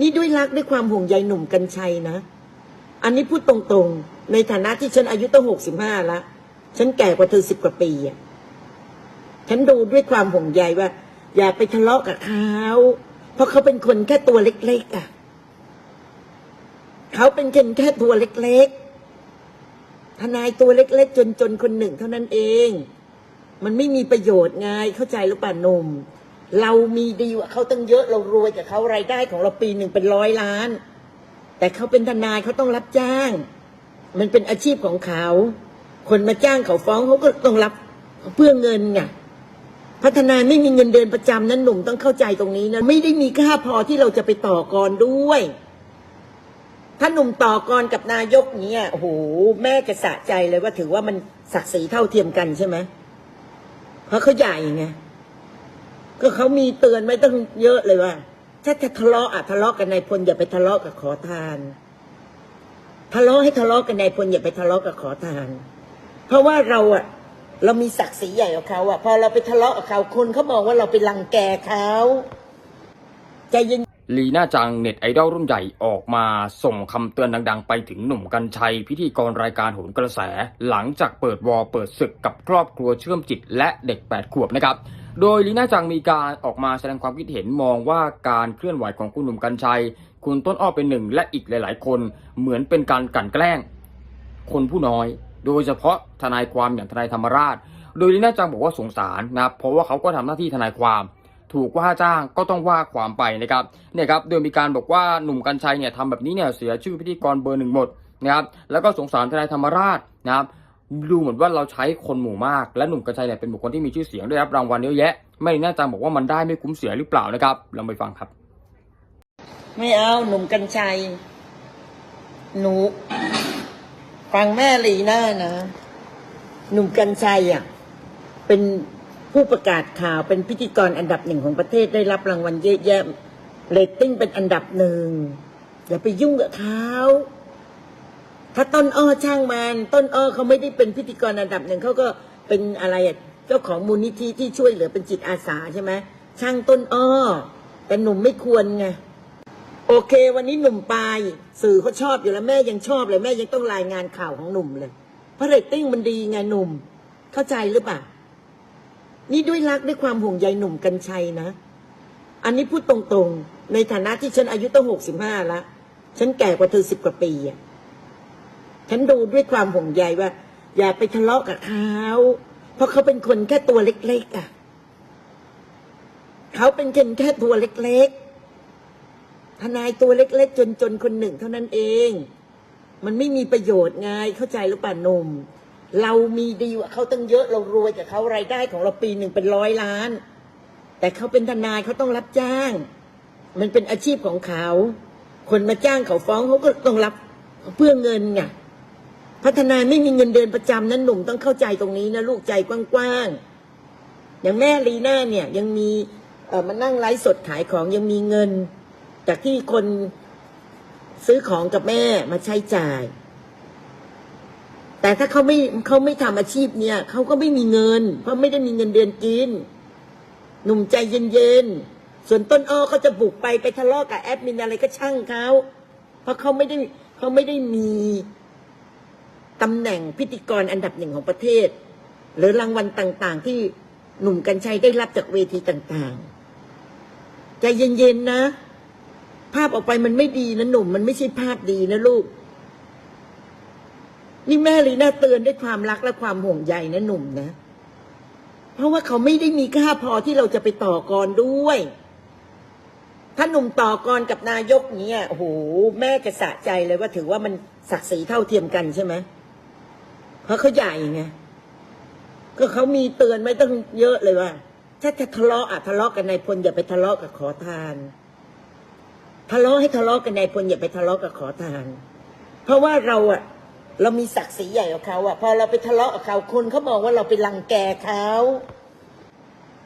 นี่ด้วยรักด้วยความห่วงใยหนุ่มกัญชัยนะ อันนี้พูดตรงๆ ในฐานะที่ฉันอายุตั้งหกสิบห้าละฉันแก่กว่าเธอสิบกว่าปีอะฉันดูด้วยความห่วงใยว่า อย่าไปทะเลาะกับเขาเพราะเขาเป็นคนแค่ตัวเล็กๆอะเขาเป็นคนแค่ตัวเล็กๆทนายตัวเล็ก ๆ จนๆคนหนึ่งเท่านั้นเอง มันไม่มีประโยชน์ไงเข้าใจหรือเปล่าหนุ่ม เรามีดีกว่าเขาตั้งเยอะเรารวยกับเขารายได้ของเราปีหนึ่งเป็นร้อยล้าน แต่เขาเป็นทนายเขาต้องรับจ้าง มันเป็นอาชีพของเขา คนมาจ้างเขาฟ้องเขาก็ต้องรับเพื่อเงินไงพัฒนาไม่มีเงินเดือนประจำนั้นหนุ่มต้องเข้าใจตรงนี้นะไม่ได้มีค่าพอที่เราจะไปต่อกรด้วย ถ้าหนุ่มต่อกรกับนายกเนี้ยโอ้โหแม่จะสะใจเลยว่าถือว่ามันศักดิ์ศรีเท่าเทียมกันใช่ไหมเพราะเขาใหญ่ไง ก็เขามีเตือนไว้ตั้งเยอะเลยว่า ถ้าจะทะเลาะอะทะเลาะกันนายพลอย่าไปทะเลาะกับขอทาน ทะเลาะให้ทะเลาะกันนายพลอย่าไปทะเลาะกับขอทาน เพราะว่าเราอะเรามีศักดิ์ศรีใหญ่กว่าเขาอะพอเราไปทะเลาะกับเขาคนเขามองว่าเราไปรังแกเขาใจเย็นลีน่าจังเน็ตไอดอลรุ่นใหญ่ออกมาส่งคำเตือนดัง ๆ ไปถึงหนุ่มกัญชัย พิธีกรรายการโหนกระแส หลังจากเปิดวอลเปิดศึกกับครอบครัวเชื่อมจิตและเด็ก 8 ขวบนะครับ โดยลีน่าจังมีการออกมาแสดงความคิดเห็นมองว่าการเคลื่อนไหวของคุณหนุ่มกัญชัย คุณต้นอ้อเป็นหนึ่งและอีกหลาย ๆ คนเหมือนเป็นการกลั่นแกล้ง คนผู้น้อย โดยเฉพาะทนายความอย่างทนายธรรมราช โดยลีน่าจังบอกว่าสงสารนะครับเพราะว่าเขาก็ทำหน้าที่ทนายความถูกว่าจ้างก็ต้องว่าความไปนะครับเนี่ยครับโดยมีการบอกว่าหนุ่มกัญชัยเนี่ยทำแบบนี้เนี่ยเสียชื่อพิธีกรเบอร์หนึ่งหมดนะครับแล้วก็สงสารทนายธรรมราชนะครับ ดูเหมือนว่าเราใช้คนหมู่มาก และหนุ่มกัญชัยเนี่ยเป็นบุคคลที่มีชื่อเสียงได้รับรางวัลเยอะแยะ ไม่แน่ใจบอกว่ามันได้ไม่คุ้มเสียหรือเปล่านะครับลองไปฟังครับ ไม่เอาหนุ่มกัญชัย หนู ฟังแม่ลีน่านะ หนุ่มกัญชัยอะเป็นผู้ประกาศข่าวเป็นพิธีกรอันดับหนึ่งของประเทศได้รับรางวัลเยอะแยะเรตติ้งเป็นอันดับหนึ่งอย่าไปยุ่งกับเขา ถ้าต้นอ้อช่างมัน ต้นอ้อเขาไม่ได้เป็นพิธีกรอันดับหนึ่งเขาก็เป็นอะไรอะเจ้าของมูลนิธิที่ช่วยเหลือเป็นจิตอาสาใช่ไหมช่างต้นอ้อ แต่หนุ่มไม่ควรไงโอเค วันนี้หนุ่มปายสื่อเขาชอบอยู่แล้วแม่ยังชอบเลยแม่ยังต้องรายงานข่าวของหนุ่มเลยเพราะเรตติ้งมันดีไงหนุ่ม เข้าใจหรือเปล่านี่ด้วยรักด้วยความห่วงใยหนุ่มกัญชัยนะ อันนี้พูดตรงๆ ในฐานะที่ฉันอายุตั้งหกสิบห้าละฉันแก่กว่าเธอสิบกว่าปีอะ ฉันดูด้วยความห่วงใยว่า อย่าไปทะเลาะกับเขาเพราะเขาเป็นคนแค่ตัวเล็กๆอะเขาเป็นคนแค่ตัวเล็กๆทนายตัวเล็กๆ จนๆคนหนึ่งเท่านั้นเอง มันไม่มีประโยชน์ไงเข้าใจหรือเปล่าหนมเรามีดีกว่าเขาตั้งเยอะเรารวยกับเขารายได้ของเราปีหนึ่งเป็นร้อยล้าน แต่เขาเป็นทนายเขาต้องรับจ้าง มันเป็นอาชีพของเขา คนมาจ้างเขาฟ้องเขาก็ต้องรับเพื่อเงินไง พัฒนาไม่มีเงินเดือนประจำนั้นหนุ่มต้องเข้าใจตรงนี้นะลูกใจกว้างๆ อย่างแม่ลีน่าเนี่ยยังมีเออมานั่งไลฟ์สดขายของยังมีเงิน จากที่คนซื้อของกับแม่มาใช้จ่าย แต่ถ้าเขาไม่เขาไม่ทำอาชีพเนี่ยเขาก็ไม่มีเงิน เพราะไม่ได้มีเงินเดือนกิน หนุ่มใจเย็นๆ ส่วนต้นอ้อเขาจะบุกไปไปทะเลาะกับแอดมินอะไรก็ช่างเขาเพราะเขาไม่ได้เขาไม่ได้มี ตำแหน่งพิธีกรอันดับหนึ่งของประเทศ หรือรางวัลต่างๆ ที่หนุ่มกัญชัยได้รับจากเวทีต่างๆใจเย็นๆนะ ภาพออกไปมันไม่ดีนะหนุ่ม มันไม่ใช่ภาพดีนะลูก นี่แม่ลีน่าเตือนด้วยความรักและความห่วงใยนะหนุ่มนะ เพราะว่าเขาไม่ได้มีค่าพอที่เราจะไปต่อกรด้วย ถ้าหนุ่มต่อกรกับนายกเนี้ยโอ้โหแม่จะสะใจเลยว่าถือว่ามันศักดิ์ศรีเท่าเทียมกันใช่ไหม เพราะเขาใหญ่ไงก็เขามีเตือนไว้ตั้งเยอะเลยว่า ถ้าจะทะเลาะอะทะเลาะกันนายพลอย่าไปทะเลาะกับขอทาน ทะเลาะให้ทะเลาะกันนายพลอย่าไปทะเลาะกับขอทาน เพราะว่าเราอะ เรามีศักดิ์ศรีใหญ่กว่าเขาอะพอเราไปทะเลาะกับเขาคนเขามองว่าเราไปรังแกเขา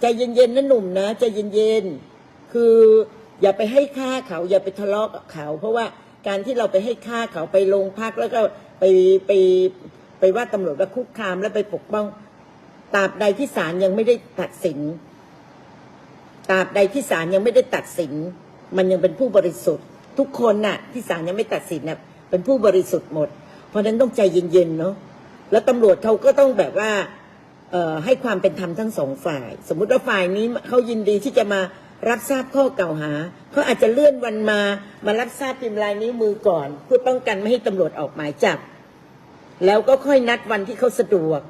ใจเย็นๆนะหนุ่มนะใจเย็นๆคืออย่าไปให้ค่าเขา อย่าไปทะเลาะกับเขา เพราะว่าการที่เราไปให้ค่าเขาไปโรงพักแล้วก็ไปไป ไปว่าตำรวจว่าคุกคามแล้วไปปกป้องตราบใดที่ศาลยังไม่ได้ตัดสินตราบใดที่ศาลยังไม่ได้ตัดสิน มันยังเป็นผู้บริสุทธิ์ ทุกคนน่ะ ที่ศาลยังไม่ตัดสินน่ะเป็นผู้บริสุทธิ์หมด เพราะฉะนั้นต้องใจเย็นๆเนาะแล้วตำรวจเขาก็ต้องแบบว่าเออให้ความเป็นธรรมทั้งสองฝ่าย สมมุติว่าฝ่ายนี้เขายินดีที่จะมารับทราบข้อกล่าวหาเขาอาจจะเลื่อนวันมามารับทราบพิมพ์ลายนิ้วมือก่อน เพื่อป้องกันไม่ให้ตำรวจออกหมายจับ แล้วก็ค่อยนัดวันที่เขาสะดวก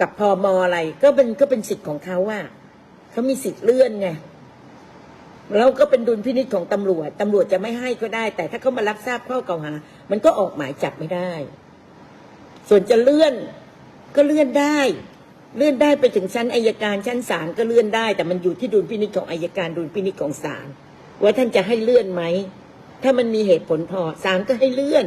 กับพอมอะไร ก็เป็นก็เป็นสิทธิ์ของเขาว่าเขามีสิทธิ์เลื่อนไงแล้วก็เป็นดุลพินิจของตำรวจตำรวจจะไม่ให้ก็ได้ แต่ถ้าเขามารับทราบข้อกล่าวหา มันก็ออกหมายจับไม่ได้ ส่วนจะเลื่อนก็เลื่อนได้ เลื่อนได้ไปถึงชั้นอายการชั้นศาลก็เลื่อนได้ แต่มันอยู่ที่ดุลพินิจของอายการดุลพินิจของศาลว่าท่านจะให้เลื่อนไหมถ้ามันมีเหตุผลพอศาลก็ให้เลื่อน